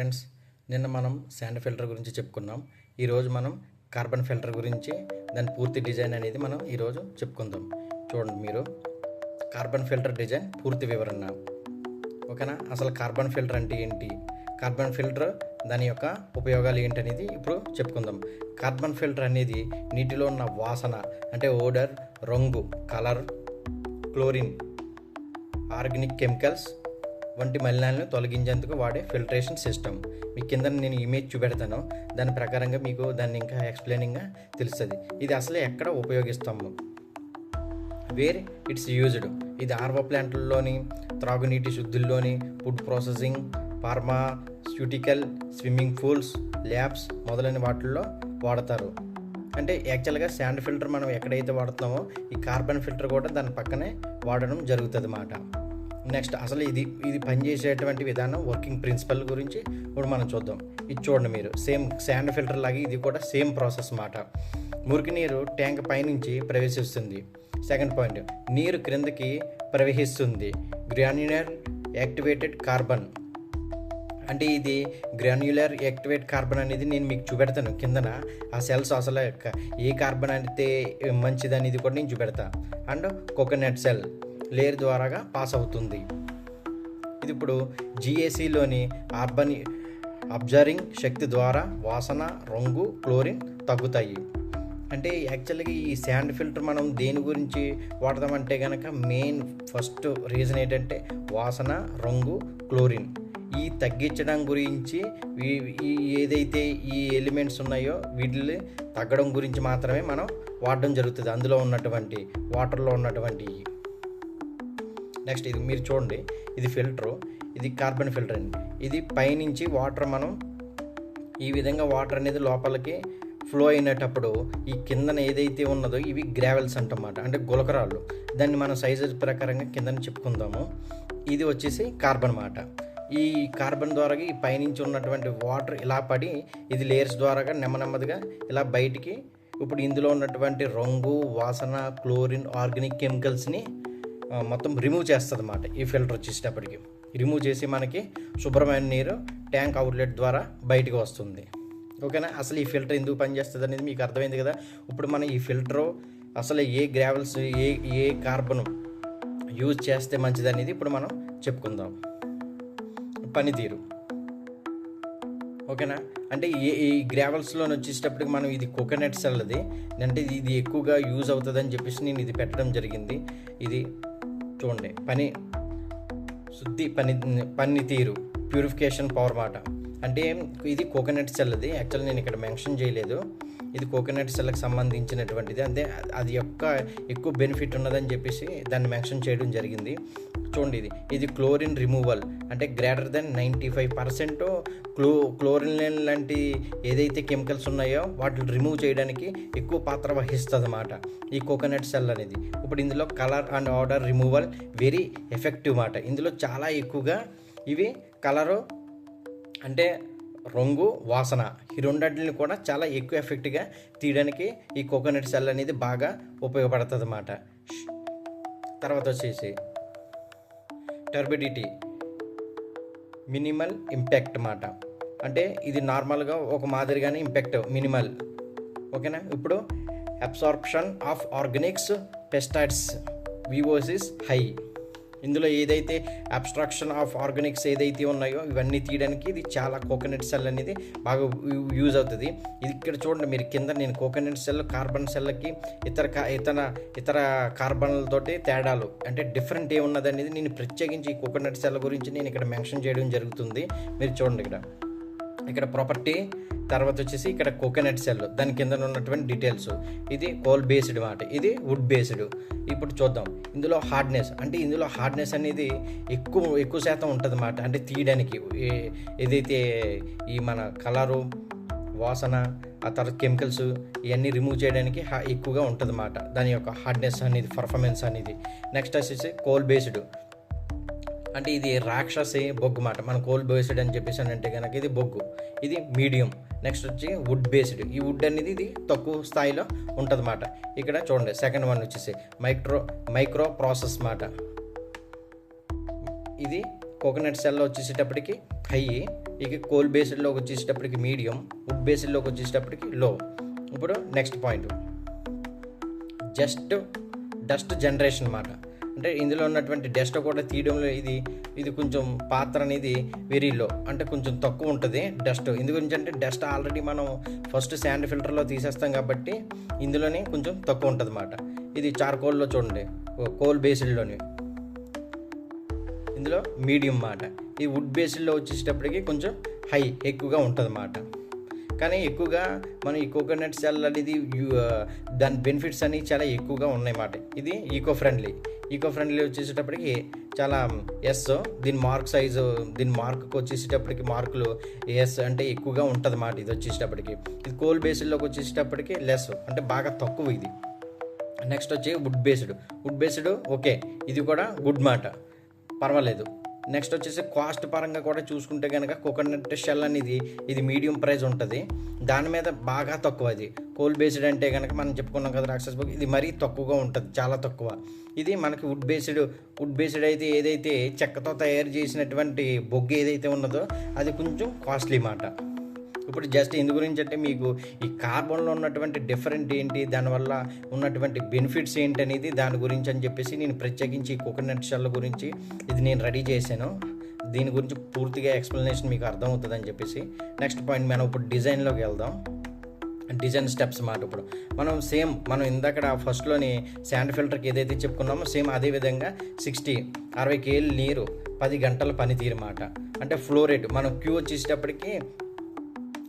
Friends నిన్న మనం sand filter గురించి చెప్పుకున్నాం. ఈరోజు మనం కార్బన్ ఫిల్టర్ గురించి దాని పూర్తి డిజైన్ అనేది మనం ఈరోజు చెప్పుకుందాం. చూడండి మీరు కార్బన్ ఫిల్టర్ డిజైన్ పూర్తి వివరణ. ఓకేనా? అసలు కార్బన్ ఫిల్టర్ అంటే ఏంటి? కార్బన్ ఫిల్టర్ దాని యొక్క ఉపయోగాలు ఏంటనేది ఇప్పుడు చెప్పుకుందాం. కార్బన్ ఫిల్టర్ అనేది నీటిలో ఉన్న వాసన అంటే ఓడర్ రంగు కలర్ క్లోరిన్ ఆర్గానిక్ కెమికల్స్ వంటి మలినాలను తొలగించేందుకు వాడే ఫిల్టరేషన్ సిస్టమ్. మీ కింద నేను ఇమేజ్ చూపెడతాను. దాని ప్రకారంగా మీకు దాన్ని ఇంకా ఎక్స్ప్లెయినింగ్గా తెలుస్తుంది. ఇది అసలు ఎక్కడ ఉపయోగిస్తాము? వేర్ ఇట్స్ యూజ్డ్ ఇది ఆర్వో ప్లాంట్లలోని త్రాగునీటి శుద్ధుల్లోని food processing pharmaceutical swimming pools labs మొదలైన వాటిల్లో వాడతారు. అంటే యాక్చువల్గా శాండ్ ఫిల్టర్ మనం ఎక్కడైతే వాడుతున్నామో ఈ కార్బన్ ఫిల్టర్ కూడా దాని పక్కనే వాడడం జరుగుతుంది అన్నమాట నెక్స్ట్ అసలు ఇది ఇది పనిచేసేటువంటి విధానం వర్కింగ్ ప్రిన్సిపల్ గురించి ఇప్పుడు మనం చూద్దాం. ఇది చూడండి మీరు సేమ్ శాండ్ ఫిల్టర్ లాగా ఇది కూడా సేమ్ ప్రాసెస్ మాట. మురికి నీరు ట్యాంక్ పైనుంచి ప్రవేశిస్తుంది. సెకండ్ పాయింట్ నీరు క్రిందకి ప్రవహిస్తుంది. గ్రాన్యులర్ యాక్టివేటెడ్ కార్బన్ అంటే ఇది గ్రాన్యులర్ యాక్టివేట్ కార్బన్ అనేది నేను మీకు చూపెడతాను. కిందన ఆ సెల్స్ అసలు ఏ కార్బన్ అయితే మంచిది అనేది కూడా నేను చూపెడతాను అండ్ కోకోనట్ సెల్ లేయర్ ద్వారాగా పాస్ అవుతుంది. ఇది ఇప్పుడు జిఏసిలోని అర్బన్ అబ్జరింగ్ శక్తి ద్వారా వాసన రంగు క్లోరిన్ తగ్గుతాయి. అంటే యాక్చువల్గా ఈ శాండ్ ఫిల్టర్ మనం దేని గురించి వాడదామంటే కనుక మెయిన్ ఫస్ట్ రీజన్ ఏంటంటే వాసన రంగు క్లోరిన్. ఈ తగ్గించడం గురించి ఈ- ఈ ఏదైతే ఈ ఎలిమెంట్స్ ఉన్నాయో వీటిని తగ్గడం గురించి మాత్రమే మనం వాడడం జరుగుతుంది. అందులో ఉన్నటువంటి వాటర్లో ఉన్నటువంటి నెక్స్ట్ ఇది మీరు చూడండి. ఇది ఫిల్టరు. ఇది కార్బన్ ఫిల్టర్ అండి. ఇది పైనుంచి వాటర్ మనం ఈ విధంగా వాటర్ అనేది లోపలికి ఫ్లో అయినటప్పుడు ఈ కిందన ఏదైతే ఉన్నదో ఇవి గ్రావెల్స్ అంటమాట. అంటే గులకరాళ్ళు. దాన్ని మనం సైజు ప్రకారంగా కిందన చెప్పుకుందాము. ఇది వచ్చేసి కార్బన్ మాట. ఈ కార్బన్ ద్వారా ఈ పైనుంచి ఉన్నటువంటి వాటర్ ఇలా పడి ఇది లేయర్స్ ద్వారాగా నెమ్మ నెమ్మదిగా ఇలా బయటికి ఇప్పుడు ఇందులో ఉన్నటువంటి రంగు వాసన క్లోరిన్ ఆర్గానిక్ కెమికల్స్ని మొత్తం రిమూవ్ చేస్తుంది అన్నమాట ఈ ఫిల్టర్ వచ్చేసేటప్పటికి రిమూవ్ చేసి మనకి శుభ్రమైన నీరు ట్యాంక్ అవుట్లెట్ ద్వారా బయటికి వస్తుంది. ఓకేనా అసలు ఈ ఫిల్టర్ ఎందుకు పనిచేస్తుంది అనేది మీకు అర్థమైంది కదా? ఇప్పుడు మనం ఈ ఫిల్టరు అసలు ఏ గ్రావెల్స్ ఏ ఏ కార్బన్ యూజ్ చేస్తే మంచిది అనేది ఇప్పుడు మనం చెప్పుకుందాం. పనితీరు. ఓకేనా అంటే ఏ ఈ గ్రావెల్స్లో వచ్చేటప్పటికి మనం ఇది కోకోనట్ సెల్ది అంటే ఇది- ఇది ఎక్కువగా యూజ్ అవుతుందని చెప్పేసి నేను ఇది పెట్టడం జరిగింది. ఇది చూడండి పని శుద్ధి పని పనితీరు ప్యూరిఫికేషన్ పవర్ మాట. అంటే ఇది కోకోనట్ సెల్ది యాక్చువల్ నేను ఇక్కడ మెన్షన్ చేయలేదు. ఇది కోకోనట్ సెల్కి సంబంధించినటువంటిది. అంటే అది యొక్క ఎక్కువ బెనిఫిట్ ఉన్నదని చెప్పేసి దాన్ని మెన్షన్ చేయడం జరిగింది. చూడండి ఇది. ఇది క్లోరిన్ రిమూవల్. అంటే greater than ninety five percent క్లో chlorine లాంటి ఏదైతే కెమికల్స్ ఉన్నాయో వాటిని రిమూవ్ చేయడానికి ఎక్కువ పాత్ర వహిస్తుంది అన్నమాట ఈ కోకోనట్ సెల్ అనేది. ఇప్పుడు ఇందులో colour and odour removal very effective మాట. ఇందులో చాలా ఎక్కువగా ఇవి కలరు అంటే రంగు వాసన ఈ రెండింటిని కూడా చాలా ఎక్కువ ఎఫెక్ట్గా తీయడానికి ఈ కోకోనట్ సెల్ అనేది బాగా ఉపయోగపడుతుంది అన్నమాట తర్వాత వచ్చేసి టర్బిడిటీ మినిమల్ ఇంపాక్ట్ మాట అంటే ఇది నార్మల్గా ఒక మాదిరిగానే ఇంపాక్ట్ మినిమల్ ఓకేనా? ఇప్పుడు అబ్సార్ప్షన్ ఆఫ్ ఆర్గానిక్స్ పెస్టైడ్స్ వివోసిస్ హై ఇందులో ఏదైతే అబ్స్ట్రాక్షన్ ఆఫ్ ఆర్గానిక్స్ ఏదైతే ఉన్నాయో ఇవన్నీ తీయడానికి ఇది చాలా కోకోనట్ సెల్ అనేది బాగా యూజ్ అవుతుంది. ఇది ఇక్కడ చూడండి మీరు కింద నేను కోకోనట్ సెల్ కార్బన్ సెల్కి ఇతర కా- ఇతర ఇతర కార్బన్లతోటి తేడాలు. అంటే డిఫరెంట్ ఏమున్నది అనేది నేను ప్రత్యేకించి ఈ కోకోనట్ సెల్ గురించి నేను ఇక్కడ మెన్షన్ చేయడం జరుగుతుంది. మీరు చూడండి ఇక్కడ. ఇక్కడ ప్రాపర్టీ తర్వాత వచ్చేసి ఇక్కడ కోకోనట్ సెల్ దాని కింద ఉన్నటువంటి డీటెయిల్స్ ఇది కోల్ బేస్డ్ మాట ఇది వుడ్ బేస్డ్ ఇప్పుడు చూద్దాం ఇందులో హార్డ్నెస్ అంటే ఇందులో హార్డ్నెస్ అనేది ఎక్కువ ఎక్కువ శాతం ఉంటుంది మాట అంటే తీయడానికి ఏదైతే ఈ మన కలరు వాసన ఆ తర్వాత కెమికల్స్ ఇవన్నీ రిమూవ్ చేయడానికి ఎక్కువగా ఉంటుంది అన్నమాట దాని యొక్క హార్డ్నెస్ అనేది పర్ఫార్మెన్స్ అనేది. నెక్స్ట్ వచ్చేసి కోల్ బేస్డ్ అంటే ఇది రాక్షసి బొగ్గు మాట. మన కోల్ బేస్డ్ అని చెప్పేసి అంటే కనుక ఇది బొగ్గు. ఇది మీడియం నెక్స్ట్ వచ్చి వుడ్ బేస్డ్ ఈ వుడ్ అనేది ఇది తక్కువ స్థాయిలో ఉంటుంది మాట. ఇక్కడ చూడండి సెకండ్ వన్ వచ్చేసి మైక్రో మైక్రో ప్రాసెస్ మాట. ఇది కోకోనట్ సెల్లో వచ్చేసేటప్పటికి హై ఇక కోల్ బేస్డ్లోకి వచ్చేటప్పటికి మీడియం వుడ్ బేస్డ్లోకి వచ్చేటప్పటికి లో ఇప్పుడు next point just dust generation అన్నమాట అంటే ఇందులో ఉన్నటువంటి డస్ట్ కూడా తీయడంలో ఇది ఇది కొంచెం పాత్ర అనేది వెరీ లో అంటే కొంచెం తక్కువ ఉంటుంది డస్ట్. ఇందు గురించి అంటే డస్ట్ ఆల్రెడీ మనం ఫస్ట్ శాండ్ ఫిల్టర్లో తీసేస్తాం కాబట్టి ఇందులోనే కొంచెం తక్కువ ఉంటుంది అన్నమాట ఇది చార్కోల్లో చూడండి కోల్ బేస్డ్లోని ఇందులో మీడియం మాట ఈ వుడ్ బేస్డ్లో వచ్చేటప్పటికి కొంచెం హై ఎక్కువగా ఉంటుంది అన్నమాట కానీ ఎక్కువగా మనం ఈ కోకోనట్ సెల్ అనేది దాని బెనిఫిట్స్ అనేవి చాలా ఎక్కువగా ఉన్నాయన్నమాట. ఇది ఈకో ఫ్రెండ్లీ. ఈకో ఫ్రెండ్లీ వచ్చేసేటప్పటికి చాలా ఎస్ దీని మార్క్ సైజు దీని మార్క్కి వచ్చేసేటప్పటికి మార్కులు ఎస్ అంటే ఎక్కువగా ఉంటుంది అన్నమాట ఇది వచ్చేసేటప్పటికి. ఇది కోల్ బేస్డ్లోకి వచ్చేసేటప్పటికి లెస్ అంటే బాగా తక్కువ ఇది. నెక్స్ట్ వచ్చి wood based wood based okay ఇది కూడా గుడ్ మాట. పర్వాలేదు. నెక్స్ట్ వచ్చేసి కాస్ట్ పరంగా కూడా చూసుకుంటే కనుక కోకోనట్ షెల్ అనేది ఇది మీడియం ప్రైస్ ఉంటుంది. దాని మీద బాగా తక్కువ అది కోల్ బేస్డ్ అంటే కనుక మనం చెప్పుకున్నాం కదా రాక్షస్ బుక్ ఇది మరీ తక్కువగా ఉంటుంది చాలా తక్కువ. ఇది మనకి వుడ్ బేస్డ్ వుడ్ బేస్డ్ అయితే ఏదైతే చెక్కతో తయారు చేసినటువంటి బొగ్గు ఏదైతే ఉన్నదో అది కొంచెం కాస్ట్లీ మాట. ఇప్పుడు జస్ట్ ఇందు గురించి అంటే మీకు ఈ కార్బన్లో ఉన్నటువంటి డిఫరెంట్ ఏంటి? దానివల్ల ఉన్నటువంటి బెనిఫిట్స్ ఏంటి అనేది దాని గురించి అని చెప్పేసి నేను ప్రత్యేకించి కోకోనట్ షెల్ గురించి ఇది నేను రెడీ చేశాను. దీని గురించి పూర్తిగా ఎక్స్ప్లెనేషన్ మీకు అర్థమవుతుందని చెప్పేసి. నెక్స్ట్ పాయింట్ మనం ఇప్పుడు డిజైన్లోకి వెళ్దాం. డిజైన్ స్టెప్స్ మాట ఇప్పుడు. మనం సేమ్ మనం ఇందాక ఫస్ట్లోని శాండ్ ఫిల్టర్కి ఏదైతే చెప్పుకున్నామో సేమ్ అదే విధంగా సిక్స్టీ అరవై కేలు నీరు పది గంటల పనితీరు మాట. అంటే ఫ్లో రేట్ మనం క్యూ వచ్చేసేటప్పటికి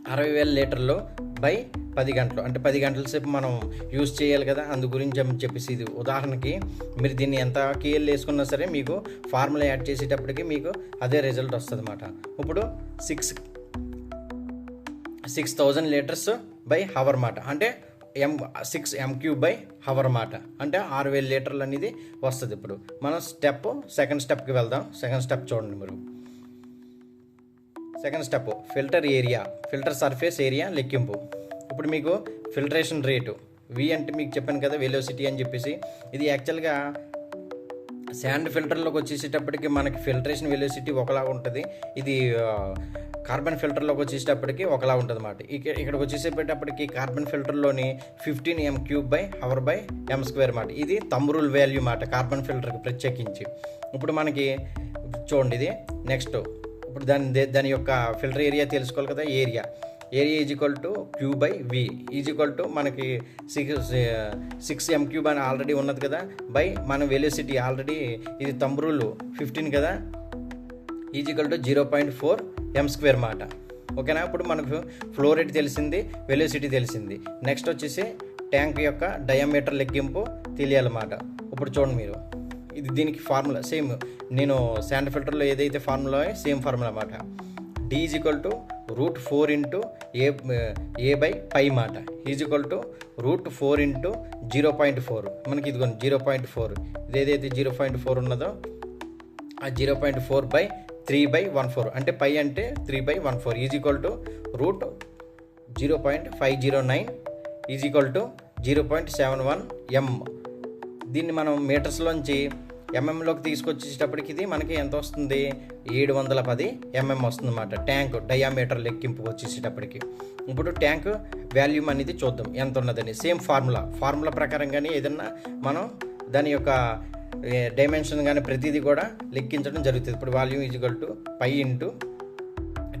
అరవై వేల లీటర్లు బై పది గంటలు. అంటే పది గంటల సేపు మనం యూజ్ చేయాలి కదా అందు గురించి చెప్పేసి ఇది ఉదాహరణకి మీరు దీన్ని ఎంత కేఎల్ వేసుకున్నా సరే మీకు ఫార్ములా యాడ్ చేసేటప్పటికి మీకు అదే రిజల్ట్ వస్తుంది అన్నమాట ఇప్పుడు six six thousand litres by hour మాట. అంటే m six m q by hour మాట. అంటే ఆరు వేల లీటర్లు అనేది వస్తుంది ఇప్పుడు. మనం స్టెప్ సెకండ్ స్టెప్కి వెళ్దాం. సెకండ్ స్టెప్ చూడండి మీరు. Second step filter area filter surface area లెక్కింపు. ఇప్పుడు మీకు ఫిల్టరేషన్ రేటు వి అంటే మీకు చెప్పాను కదా వెలోసిటీ అని చెప్పేసి. ఇది యాక్చువల్గా శాండ్ ఫిల్టర్లోకి వచ్చేసేటప్పటికి మనకి ఫిల్టరేషన్ వెలోసిటీ ఒకలా ఉంటుంది. ఇది కార్బన్ ఫిల్టర్లోకి వచ్చేసేటప్పటికి ఒకలా ఉంటుంది అన్నమాట ఇక ఇక్కడికి వచ్చేసేటప్పటికి carbon ఫిల్టర్లోని fifteen m cube by hour by m square మాట ఇది తమ్రూల్ వాల్యూ మాట కార్బన్ ఫిల్టర్కి ప్రత్యేకించి. ఇప్పుడు మనకి చూడండి ఇది నెక్స్ట్. ఇప్పుడు దాని దే- దాని యొక్క ఫిల్టర్ ఏరియా తెలుసుకోవాలి కదా area. Area is equal to Q by V is equal to మనకి సిక్స్ సిక్స్ ఎం క్యూబ్ అని ఆల్రెడీ ఉన్నది కదా బై మన వెలిసిటీ ఆల్రెడీ ఇది తంబ్రూలు ఫిఫ్టీన్ కదా is equal to zero point four m square మాట. ఓకేనా? ఇప్పుడు మనకు ఫ్లో రేట్ తెలిసింది వెలిసిటీ తెలిసింది. నెక్స్ట్ వచ్చేసి ట్యాంక్ యొక్క డయామీటర్ లెక్కింపు తెలియాలన్నమాట. ఇప్పుడు చూడండి మీరు. ఇది దీనికి ఫార్ములా సేమ్ నేను శాండ్ ఫిల్టర్లో ఏదైతే ఫార్ములా సేమ్ ఫార్ములా అన్నమాట. D is equal to root four into A A by pi మాట is equal to root four into zero point four మనకి ఇదిగోండి జీరో పాయింట్ ఫోర్ ఇది ఏదైతే జీరో పాయింట్ ఫోర్ ఉన్నదో ఆ zero point four by three by one four అంటే pi అంటే three by one four is equal to root zero point five zero nine is equal to zero point seven one m దీన్ని మనం మీటర్స్లోంచి ఎంఎంలోకి mm తీసుకొచ్చేటప్పటికి ఇది మనకి ఎంత వస్తుంది? ఏడు వందల పది mm ఎంఎం వస్తుంది అన్నమాట ట్యాంక్ డయామీటర్ లెక్కింపు వచ్చేసేటప్పటికి. ఇప్పుడు ట్యాంక్ వాల్యూమ్ అనేది చూద్దాం. ఎంత ఉన్నదని? Same formula. ఫార్ములా ప్రకారంగానే ఏదన్నా మనం దాని యొక్క డైమెన్షన్ కానీ ప్రతిదీ కూడా లెక్కించడం జరుగుతుంది. ఇప్పుడు volume is equal to pi into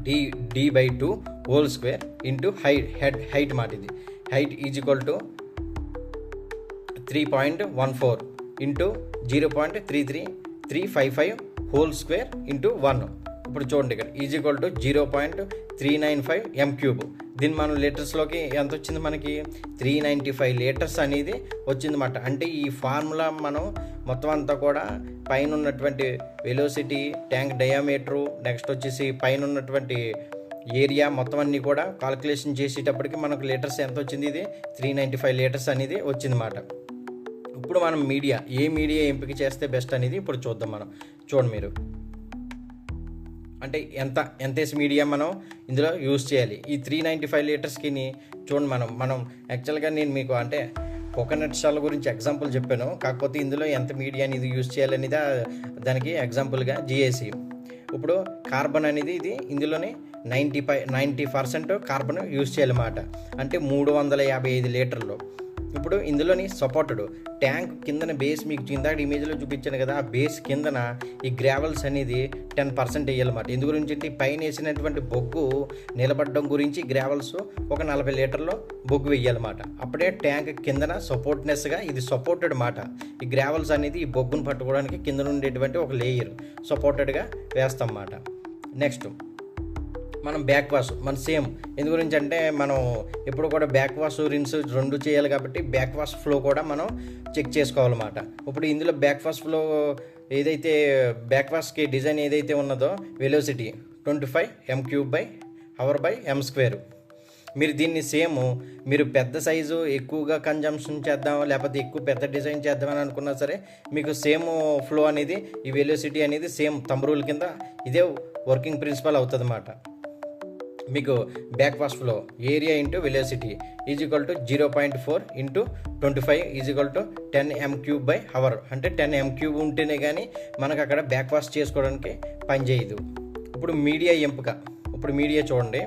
D D by two whole square into height head height మాట ఇది. Height is equal to three point one four into zero point three three three five five whole square into one ఇప్పుడు చూడండి ఇక్కడ is equal to zero point three nine five m cube దీన్ని మనం లీటర్స్లోకి ఎంత వచ్చింది మనకి? త్రీ నైంటీ ఫైవ్ లీటర్స్ అనేది వచ్చిందన్నమాట. అంటే ఈ ఫార్ములా మనం మొత్తం అంతా కూడా పైన ఉన్నటువంటి వెలోసిటీ ట్యాంక్ డయామీటరు నెక్స్ట్ వచ్చేసి పైన ఉన్నటువంటి ఏరియా మొత్తం అన్నీ కూడా కాల్కులేషన్ చేసేటప్పటికి మనకు లీటర్స్ ఎంత వచ్చింది ఇది? త్రీ నైంటీ ఫైవ్ లీటర్స్ అనేది వచ్చిందన్నమాట. ఇప్పుడు మనం మీడియా ఏ మీడియా ఎంపిక చేస్తే బెస్ట్ అనేది ఇప్పుడు చూద్దాం మనం. చూడండి మీరు. అంటే ఎంత ఎంత వేసి మీడియా మనం ఇందులో యూజ్ చేయాలి? ఈ త్రీ నైంటీ ఫైవ్ లీటర్స్కి చూడండి మనం మనం యాక్చువల్గా నేను మీకు అంటే కోకోనట్ షాల్ గురించి ఎగ్జాంపుల్ చెప్పాను. కాకపోతే ఇందులో ఎంత మీడియా అనేది యూజ్ చేయాలనేది దానికి ఎగ్జాంపుల్గా జిఏసి ఇప్పుడు కార్బన్ అనేది ఇది ఇందులోనే ninety five ninety percent carbon use చేయాలన్నమాట అంటే మూడు వందల యాభై ఐదు లీటర్లు. ఇప్పుడు ఇందులోని సపోర్టెడ్. ట్యాంక్ కిందన బేస్ మీకు ఇందాక ఇమేజ్లో చూపించాను కదా ఆ బేస్ కిందన ఈ గ్రావెల్స్ అనేది టెన్ పర్సెంట్ వేయాలన్నమాట. ఎందు గురించి అంటే పైన వేసినటువంటి బొగ్గు నిలబడడం గురించి గ్రావెల్స్ ఒక నలభై లీటర్లో బొగ్గు వేయాలన్నమాట. అప్పుడే ట్యాంక్ కిందన సపోర్ట్నెస్గా ఇది సపోర్టెడ్ మాట. ఈ గ్రావెల్స్ అనేది ఈ బొగ్గును పట్టుకోవడానికి కింద ఉండేటువంటి ఒక లేయర్ సపోర్టెడ్గా వేస్తాం అన్నమాట నెక్స్ట్ మనం బ్యాక్ వాష్ మన సేమ్ ఎందు గురించి అంటే మనం ఎప్పుడు కూడా బ్యాక్ వాష్ రిన్స్ రెండు చేయాలి కాబట్టి బ్యాక్ వాష్ ఫ్లో కూడా మనం చెక్ చేసుకోవాలన్నమాట. ఇప్పుడు ఇందులో బ్యాక్ వాష్ ఫ్లో ఏదైతే బ్యాక్ వాష్కి డిజైన్ ఏదైతే ఉన్నదో velocity twenty five m cube by hour by m square మీరు దీన్ని సేమ్ మీరు పెద్ద సైజు ఎక్కువగా కన్జంప్షన్ చేద్దాం లేకపోతే ఎక్కువ పెద్ద డిజైన్ చేద్దామని అనుకున్నా సరే మీకు సేమ్ ఫ్లో అనేది ఈ వెలోసిటీ అనేది సేమ్ తమ్రూల్ కింద ఇదే వర్కింగ్ ప్రిన్సిపల్ అవుతుంది అన్నమాట మీకు back flow area into velocity is equal to zero point four into twenty five is equal to ten m cube by hour అంటే టెన్ ఎం క్యూబ్ ఉంటేనే కానీ మనకు అక్కడ బ్యాక్ చేసుకోవడానికి పనిచేయదు ఇప్పుడు మీడియా ఎంపిక. ఇప్పుడు మీడియా చూడండి.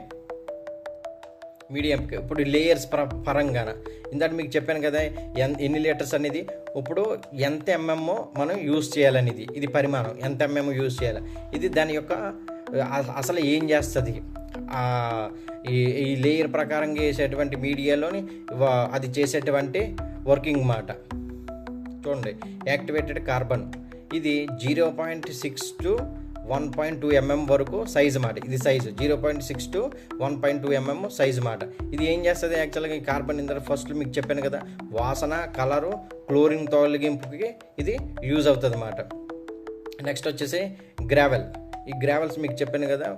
మీడియా ఎంపిక. ఇప్పుడు లేయర్స్ పర పరంగాన. ఇందాక మీకు చెప్పాను కదా ఎన్ ఎన్ని లీటర్స్ అనేది? ఇప్పుడు ఎంత ఎంఎంఓ మనం యూస్ చేయాలనేది. ఇది పరిమాణం. ఎంత ఎంఎం యూస్ చేయాలి. ఇది దాని యొక్క అసలు ఏం చేస్తుంది? ఈ ఈ లేయర్ ప్రకారంగా వేసేటువంటి మీడియాలోని అది చేసేటువంటి వర్కింగ్ మాట. చూడండి యాక్టివేటెడ్ కార్బన్. ఇది zero point six to one point two mm వరకు సైజు మాట. ఇది size. Zero point six to one point two mm size మాట. ఇది ఏం చేస్తుంది యాక్చువల్గా ఈ కార్బన్ ఇందర ఫస్ట్ మీకు చెప్పాను కదా వాసన కలరు క్లోరిన్ తొలగింపుకి ఇది యూజ్ అవుతుంది అన్నమాట నెక్స్ట్ వచ్చేసి గ్రావెల్. ఈ గ్రావెల్స్ మీకు చెప్పాను కదా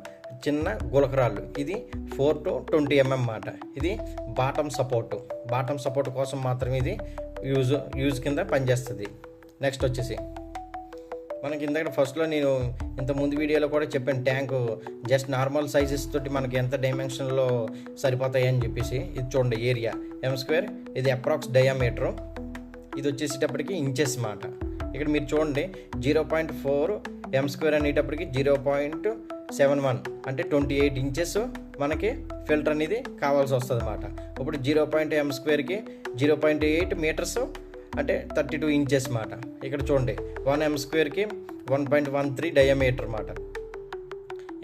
చిన్న గులకరాళ్ళు. ఇది ఫోర్ టు ట్వంటీ ఎంఎం మాట. ఇది బాటమ్ సపోర్ట్ బాటమ్ సపోర్ట్ కోసం మాత్రం ఇది యూజ్ యూజ్ కింద పనిచేస్తుంది. నెక్స్ట్ వచ్చేసి మనకి ఇందాక ఫస్ట్లో నేను ఇంత ముందు వీడియోలో కూడా చెప్పాను ట్యాంకు జస్ట్ నార్మల్ సైజెస్ తోటి మనకి ఎంత డైమెన్షన్లో సరిపోతాయి అని చెప్పేసి. ఇది చూడండి ఏరియా ఎం స్క్వేర్ ఇది అప్రాక్స్ డయామీటరు ఇది వచ్చేసేటప్పటికి ఇంచెస్ మాట. ఇక్కడ మీరు చూడండి zero point four m square అనేటప్పటికి జీరో పాయింట్ సెవెన్ వన్ అంటే ట్వంటీ ఎయిట్ ఇంచెస్ మనకి ఫిల్టర్ అనేది కావాల్సి వస్తుంది అనమాట ఇప్పుడు జీరో పాయింట్ ఎం స్క్వేర్కి జీరో పాయింట్ ఎయిట్ మీటర్స్ అంటే థర్టీ టూ ఇంచెస్ మాట. ఇక్కడ చూడండి one m స్క్వేర్కి one point one three diameter మాట.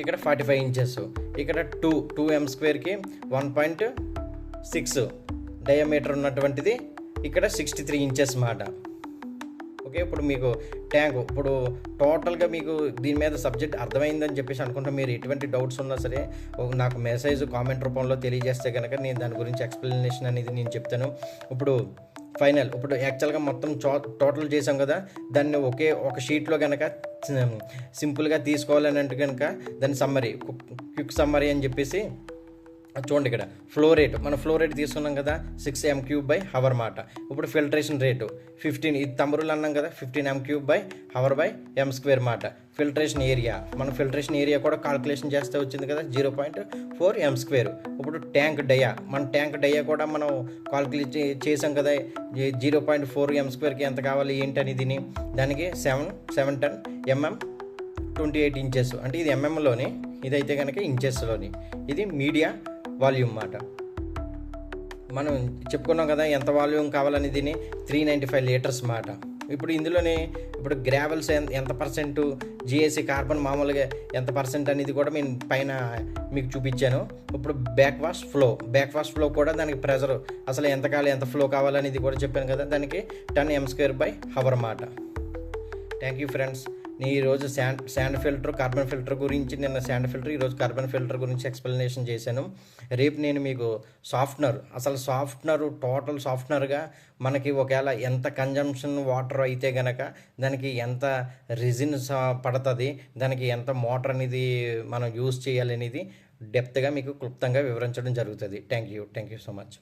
ఇక్కడ ఫార్టీ ఫైవ్ ఇంచెస్. ఇక్కడ టూ టూ ఎం స్క్వేర్కి వన్ పాయింట్ సిక్స్ డయామీటర్ ఉన్నటువంటిది. ఇక్కడ సిక్స్టీ త్రీ ఇంచెస్ మాట. ఓకే ఇప్పుడు మీకు ట్యాంక్ ఇప్పుడు టోటల్గా మీకు దీని మీద సబ్జెక్ట్ అర్థమైందని చెప్పేసి అనుకుంటా మీరు ఎటువంటి డౌట్స్ ఉన్నా సరే నాకు మెసేజ్ కామెంట్ రూపంలో తెలియజేస్తే కనుక నేను దాని గురించి ఎక్స్ప్లెనేషన్ అనేది నేను చెప్తాను. ఇప్పుడు ఫైనల్ ఇప్పుడు యాక్చువల్గా మొత్తం చో టోటల్ చేసాం కదా దాన్ని ఒకే ఒక షీట్లో కనుక సింపుల్గా తీసుకోవాలని అంటే కనుక దాని సమ్మరీ క్విక్ సమ్మరీ అని చెప్పేసి చూడండి ఇక్కడ. ఫ్లో రేట్ మన ఫ్లో రేట్ తీసుకున్నాం కదా six m cube by hour మాట. ఇప్పుడు ఫిల్టరేషన్ రేటు ఫిఫ్టీన్ ఇది తమరులు అన్నాం కదా fifteen m cube by hour by m square మాట. ఫిల్టరేషన్ ఏరియా మన ఫిల్టరేషన్ ఏరియా కూడా కాల్కులేషన్ చేస్తే వచ్చింది కదా zero point four m square ఇప్పుడు ట్యాంక్ డయా మన ట్యాంక్ డయా కూడా మనం కాల్కులేట్ చేసాం కదా జీరో పాయింట్ ఫోర్ ఎం స్క్వేర్కి ఎంత కావాలి ఏంటని దీని దానికి seven seven ten mm twenty eight inches అంటే ఇది mm ఎంఎంలోని ఇదైతే కనుక ఇంచెస్లోని ఇది మీడియా వాల్యూమ్ మాట. మనం చెప్పుకున్నాం కదా ఎంత వాల్యూమ్ కావాలని దీన్ని త్రీ నైంటీ ఫైవ్ లీటర్స్ మాట. ఇప్పుడు ఇందులోనే ఇప్పుడు గ్రావెల్స్ ఎంత పర్సెంట్ జిఎస్సి కార్బన్ మామూలుగా ఎంత పర్సెంట్ అనేది కూడా నేను పైన మీకు చూపించాను. ఇప్పుడు back wash flow back wash flow కూడా దానికి ప్రెజర్ అసలు ఎంత కాలం ఎంత ఫ్లో కావాలనేది కూడా చెప్పాను కదా దానికి ten m square by hour మాట. Thank you friends. ఈరోజు sand sand filter carbon filter గురించి నిన్న శాండ్ ఫిల్టర్ ఈరోజు కార్బన్ ఫిల్టర్ గురించి ఎక్స్ప్లెనేషన్ చేశాను. రేపు నేను మీకు సాఫ్ట్నర్ అసలు సాఫ్ట్నర్ టోటల్ సాఫ్ట్నర్గా మనకి ఒకవేళ ఎంత కన్జంప్షన్ వాటర్ అయితే గనక దానికి ఎంత రిజిన్ పడుతుంది దానికి ఎంత మోటార్ అనేది మనం యూజ్ చేయాలి అనేది డెప్త్గా మీకు క్లుప్తంగా వివరించడం జరుగుతుంది. Thank you thank you so much.